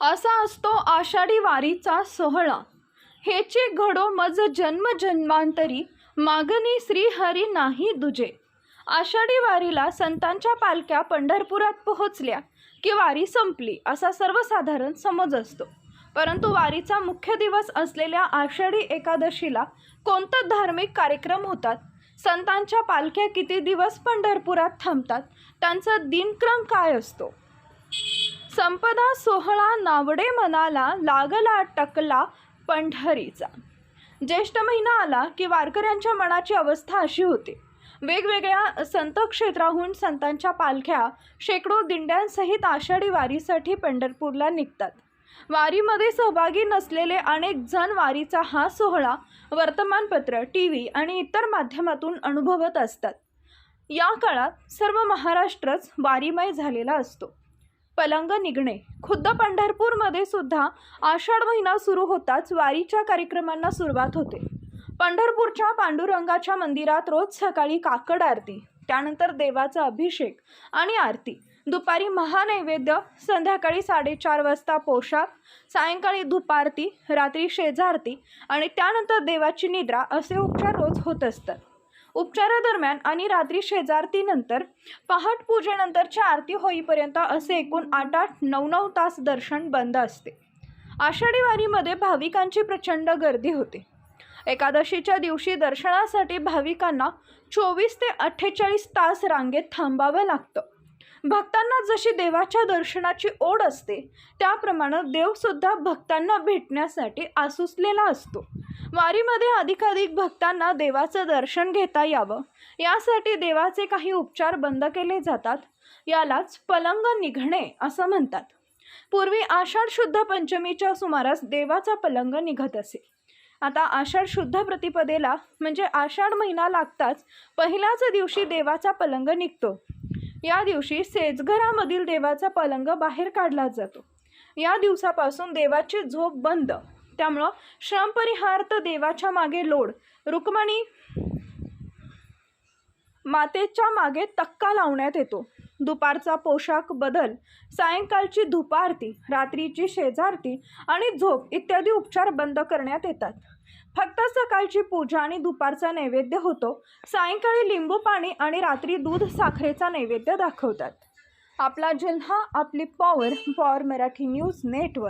असा असतो आषाढी वारीचा सोहळा. हेचे घडो मज जन्म जन्मांतरी मागणी श्रीहरी नाही दुजे. आषाढी वारीला संतांच्या पालख्या पंढरपुरात पोहोचल्या की वारी संपली असा सर्वसाधारण समज असतो. परंतु वारीचा मुख्य दिवस असलेल्या आषाढी एकादशीला कोणतं धार्मिक कार्यक्रम होतात? संतांच्या पालख्या किती दिवस पंढरपुरात थांबतात? त्यांचा दिनक्रम काय असतो? संपदा सोहळा नावडे मनाला लागला टकला पंढरीचा. ज्येष्ठ महिना आला की वारकऱ्यांच्या मनाची अवस्था अशी होते. वेगवेगळ्या संत क्षेत्राहून संतांच्या पालख्या शेकडो दिंड्यांसहित आषाढी वारीसाठी पंढरपूरला निघतात. वारीमध्ये सहभागी नसलेले अनेक जण वारीचा हा सोहळा वर्तमानपत्र टी व्ही आणि इतर माध्यमातून अनुभवत असतात. या काळात सर्व महाराष्ट्रच वारीमय झालेला असतो. पलंग निघणे. खुद्द पंढरपूरमध्ये सुद्धा आषाढ महिना सुरू होताच वारीच्या कार्यक्रमांना सुरुवात होते. पंढरपूरच्या पांडुरंगाच्या मंदिरात रोज सकाळी काकड आरती त्यानंतर देवाचा अभिषेक आणि आरती. दुपारी महानैवेद्य संध्याकाळी साडेचार वाजता पोशाख सायंकाळी धुपारती रात्री शेजारती आणि त्यानंतर देवाची निद्रा असे उपचार रोज होत असतात. उपचारादरम्यान आणि रात्री शेजारतीनंतर पहाट पूजेनंतरच्या आरती होईपर्यंत असे एकूण आठ आठ नऊ नऊ तास दर्शन बंद असते. आषाढी वारीमध्ये भाविकांची प्रचंड गर्दी होते. एकादशीच्या दिवशी दर्शनासाठी भाविकांना चोवीस ते अठ्ठेचाळीस तास रांगेत थांबावं लागतं. भक्तांना जशी देवाच्या दर्शनाची ओढ असते त्याप्रमाणे देवसुद्धा भक्तांना भेटण्यासाठी आसुसलेला असतो. वारीमध्ये अधिकाधिक भक्तांना देवाचं दर्शन घेता यावं. यासाठी देवाचे काही उपचार बंद केले जातात. यालाच पलंग निघणे असं म्हणतात. पूर्वी आषाढ शुद्ध पंचमीच्या सुमारास देवाचा पलंग निघत असे. आता आषाढ शुद्ध प्रतिपदेला म्हणजे आषाढ महिना लागताच पहिल्याच दिवशी देवाचा पलंग निघतो. या दिवशी सेजघरामधील देवाचा पलंग बाहेर काढला जातो. या दिवसापासून देवाची झोप बंद. त्यामुळं श्रमपरिहार्थ देवाच्या मागे लोड. रुक्मणी मातेच्या मागे तक्का लावण्यात येतो. दुपारचा पोशाख बदल सायंकाळची धुपारती रात्रीची शेजारती आणि झोप इत्यादी उपचार बंद करण्यात येतात. फक्त सकाळची पूजा आणि दुपारचा नैवेद्य होतो. सायंकाळी लिंबू पाणी आणि रात्री दूध साखरेचा नैवेद्य दाखवतात. आपला जिल्हा आपली power power Marathi news network